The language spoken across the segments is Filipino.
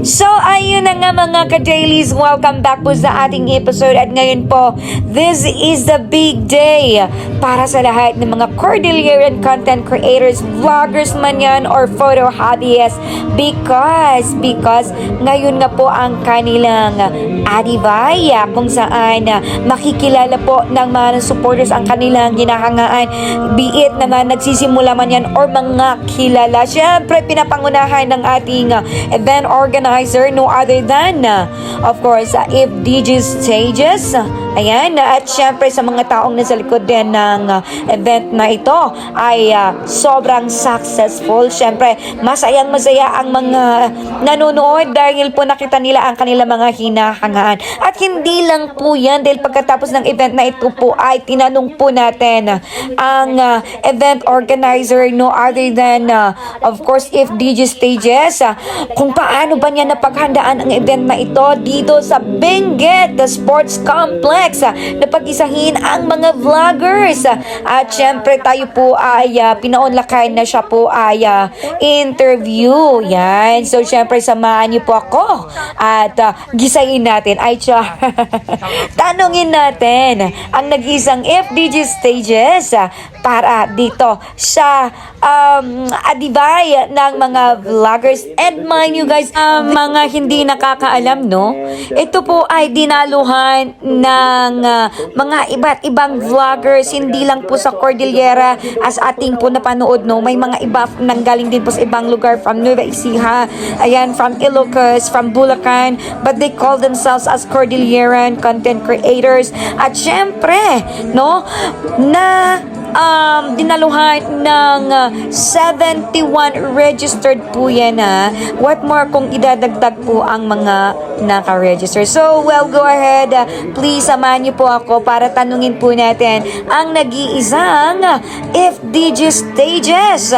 So, ayun na nga mga ka-dailies. Welcome back po sa ating episode. At ngayon po, this is the big day para sa lahat ng mga Cordilleran content creators, vloggers man yan, or photo hobbyists. Because, because ngayon nga po ang kanilang Adivaya kung saan ah, makikilala po ng mga supporters ang kanilang ginahangaan. Be it na nga nagsisimula man yan or mga kilala. Siyempre, pinapangunahan ng ating uh, event organizer no other than uh, of course uh, if DJ Stages ayan at syempre sa mga taong nasa likod din ng uh, event na ito ay uh, sobrang successful. Syempre masayang masaya ang mga nanonood dahil po nakita nila ang kanila mga hinahangaan. At hindi lang po yan dahil pagkatapos ng event na ito po ay tinanong po natin ang uh, event organizer no other than uh, of course if DJ Stages uh, kung paano ba niya napaghandaan ang event na ito dito sa Benguet Sports Complex uh, na pag-isahin ang mga vloggers. At syempre tayo po ay uh, pinaunlakay na siya po ay uh, interview. Yan. So syempre samahan niyo po ako. At uh, gisayin natin. Ay siya tanungin natin ang nag-isang FDG stages para dito sa um, adibay ng mga vloggers. And mind you guys uh, mga hindi nakakaalam no? Ito po ay dinaluhan ng uh, mga iba't ibang vloggers hindi lang po sa Cordillera as ating po napanood no? May mga iba nanggaling din po sa ibang lugar from Nueva Ecija ayan from Ilocos from Bulacan but they call themselves as Cordilleran content creators. At syempre no na um, dinaluhan ng uh, 71 registered po yan ha. What more kung idadagdag po ang mga naka-register. So, well, go ahead. Uh, please, samahan niyo po ako para tanungin po natin ang nag-iisang FDG Stages.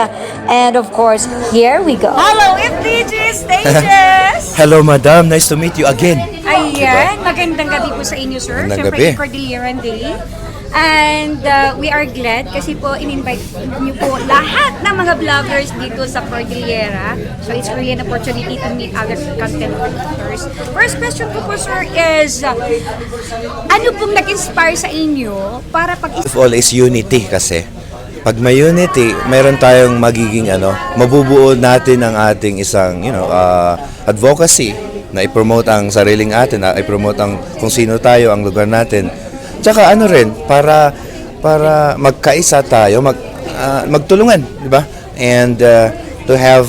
And of course, here we go. Hello, FDG Stages! Hello, madam. Nice to meet you again. Ayan, magandang gabi po sa inyo, sir. Magandang Siyempre, gabi. Cordilleran Day. And uh, we are glad kasi po in-invite niyo po lahat ng mga vloggers dito sa Cordillera. So it's really an opportunity to meet other content creators. First question ko po, sir, is uh, ano pong nag-inspire sa inyo para pag Of all is unity kasi. Pag may unity, mayroon tayong magiging ano, mabubuo natin ang ating isang, you know, uh, advocacy na i-promote ang sariling atin, na i-promote ang kung sino tayo, ang lugar natin. Tsaka ano rin, para para magkaisa tayo, mag ah, magtulungan, di ba? And uh, to have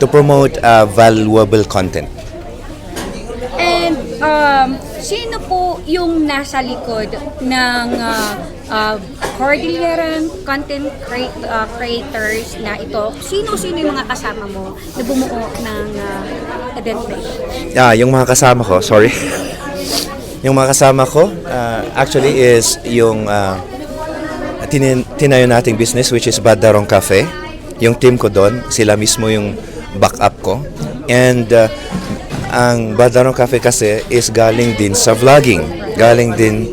to promote uh, valuable content. And um, sino po yung nasa likod ng uh, uh, Cordilleran content crea- uh, creators na ito? Sino-sino yung mga kasama mo na bumuo ng uh, event na ito? Ah, yung mga kasama ko, sorry. yung mga kasama ko, ah, actually is yung uh, tinin- tinayo nating business which is Badarong Cafe. Yung team ko doon, sila mismo yung backup ko. And uh, ang Badarong Cafe kasi is galing din sa vlogging. Galing din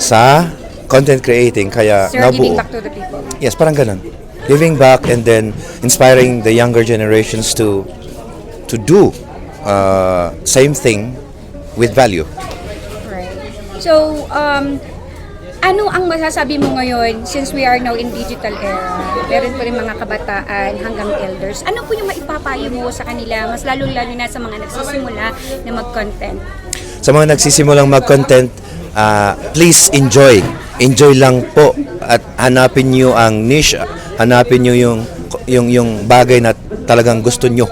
sa content creating. Kaya Sir, nabuo. giving back to the people. Yes, parang ganun. Giving back and then inspiring the younger generations to to do uh, same thing with value. So, um, ano ang masasabi mo ngayon since we are now in digital era? Meron pa rin mga kabataan hanggang elders. Ano po yung maipapayo mo sa kanila, mas lalo-lalo na sa mga nagsisimula na mag-content? Sa mga nagsisimulang mag-content, uh, please enjoy. Enjoy lang po at hanapin niyo ang niche, hanapin niyo yung yung yung bagay na talagang gusto niyo.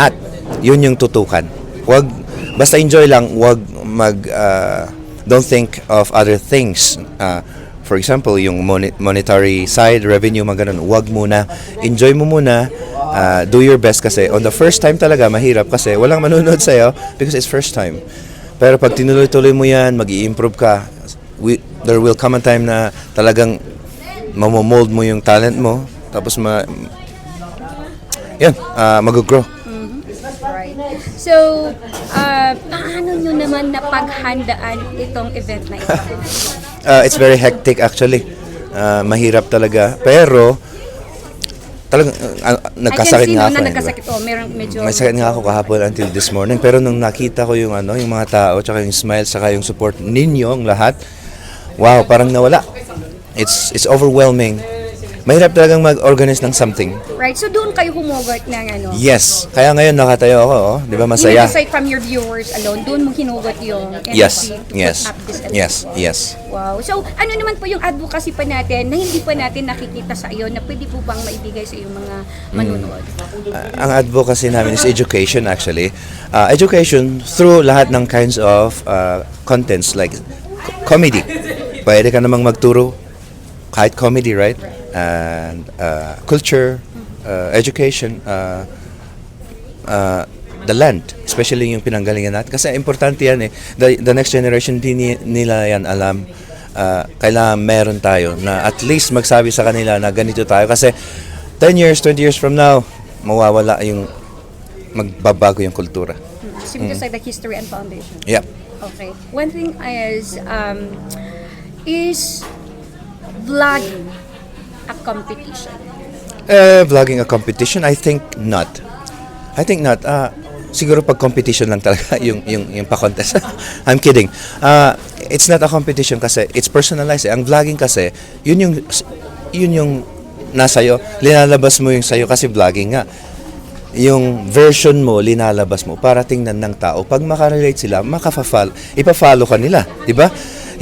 At yun yung tutukan. Wag basta enjoy lang, wag mag uh, don't think of other things. Uh, for example, yung monetary side, revenue, mga ganun. Wag muna. Enjoy mo muna. Uh, do your best kasi on the first time talaga mahirap kasi walang manonood sa'yo because it's first time. Pero pag tinuloy-tuloy mo yan, mag improve ka, we, there will come a time na talagang mamomold mo yung talent mo, tapos ma, yan, uh, mag-grow. So, uh, paano nyo naman napaghandaan itong event na ito? Uh, it's very hectic actually. Uh, mahirap talaga. Pero, talagang uh, uh, nagkasakit nga ako. na eh, nagkasakit. Oh, meron medyo... May sakit nga ako kahapon until this morning. Pero nung nakita ko yung ano, yung mga tao, tsaka yung smile, tsaka yung support ninyo, ang lahat, wow, parang nawala. It's it's overwhelming. Mahirap talagang mag-organize ng something. Right, so doon kayo humugot ng ano? Yes. Kaya ngayon nakatayo ako, oh. Di ba Even masaya? aside from your viewers alone, doon mo hinugot yung energy Yes. to Yes. up this event. Yes. Yes. Wow. So, ano naman po yung advocacy pa natin na hindi pa natin nakikita sa iyo na pwede po bang maibigay sa iyong mga manunood? Uh, ang advocacy namin is education actually. Uh, education through lahat ng kinds of uh, contents like co- comedy. Pwede ka namang magturo kahit comedy, right? And uh, culture, uh, education, uh, uh, the land, especially yung pinanggalingan natin. Kasi importante yan eh. The, the next generation, di ni- nila yan alam. Uh, kailangan meron tayo na at least magsabi sa kanila na ganito tayo. Kasi 10 years, 20 years from now, mawawala yung magbabago yung kultura. So, just like the history and foundation. Yep. Okay. One thing is, um, is vlogging a competition? Uh, vlogging a competition, I think not. I think not. Uh, siguro pag competition lang talaga yung yung yung pa-contest. I'm kidding. Uh, it's not a competition kasi it's personalized. eh. Ang vlogging kasi, yun yung yun yung nasa iyo. Linalabas mo yung sayo kasi vlogging nga. Yung version mo, linalabas mo para tingnan ng tao. Pag makarelate sila, makafa-follow, ipa-follow ka nila, di ba?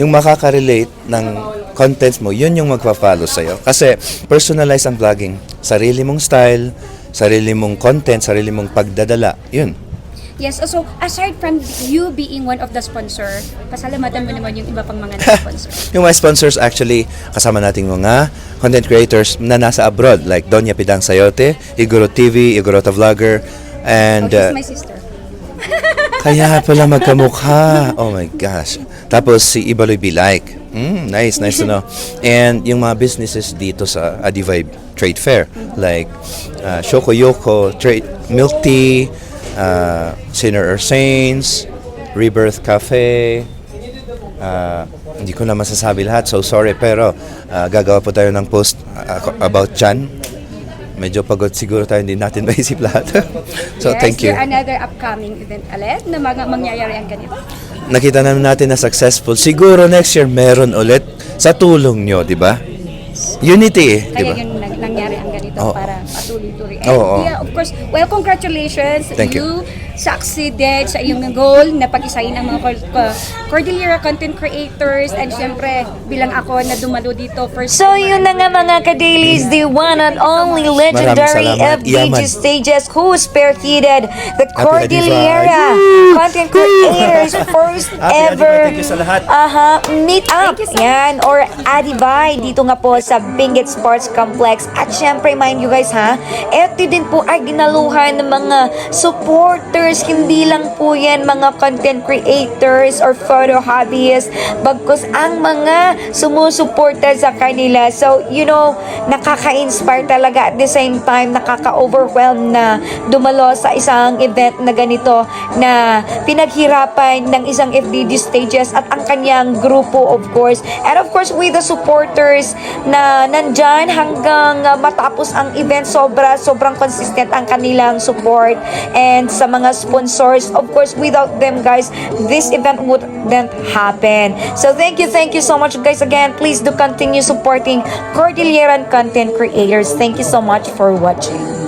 Yung makaka-relate ng contents mo, yun yung magpa-follow sa'yo. Kasi personalized ang vlogging. Sarili mong style, sarili mong content, sarili mong pagdadala, yun. Yes, so aside from you being one of the sponsor, pasalamatan mo naman yung iba pang mga na-sponsor. Yung mga sponsors actually, kasama nating mga content creators na nasa abroad like Donya Pidang Sayote, Igoro TV, Igorota Vlogger, and oh, she's uh, my sister. kaya pala magkamukha. Oh my gosh. Tapos si Ibaloy Be Like. Mm, nice, nice to know. And yung mga businesses dito sa Adivibe Trade Fair like uh, Shoko Yoko, Trade, Milk Tea, uh, Sinner Saints, Rebirth Cafe, Ah, hindi ko na masasabi lahat, so sorry. Pero ah, gagawa po tayo ng post ah, about Chan. Medyo pagod siguro tayo, hindi natin maisip lahat. so yes, thank you. another upcoming event ulit na mga mangyayari ang ganito. Nakita naman natin na successful. Siguro next year meron ulit sa tulong nyo, di ba? Unity eh, di Kaya ba? yun nang- nangyari ang ganito Oo. para patuloy-tuloy. And Oo, oo. yeah, of course, well, congratulations. Thank you. Succeeded sa iyong goal na pag-isahin ang mga Cor- Cor- Cordillera content creators and syempre bilang ako na dumalo dito first So yun na nga mga ka-dailies, the one and only legendary. FDG stages who spearheaded the Cordillera content creators first ever. Aha, meet up. Yan, or Adibay dito nga po sa Benguet Sports Complex. At syempre, mind you guys ha, eto din po ay ginaluhan ng mga supporters. Hindi lang po yan mga content creators or photo hobbyists. Bagkus ang mga sumusuporta sa kanila. So, you know, nakaka-inspire talaga at the same time, nakaka-overwhelm na dumalo sa isang event na ganito na pinaghirapan ng isang FDD stages at ang kanyang grupo of course. And of course, with the supporters na nandyan hanggang uh, matapos ang event, sobra, sobrang consistent ang kanilang support. And sa mga sponsors, of course, without them guys, this event wouldn't happen. So thank you, thank you so much guys again. Please do continue supporting Cordilleran content creators. Thank you so much for watching.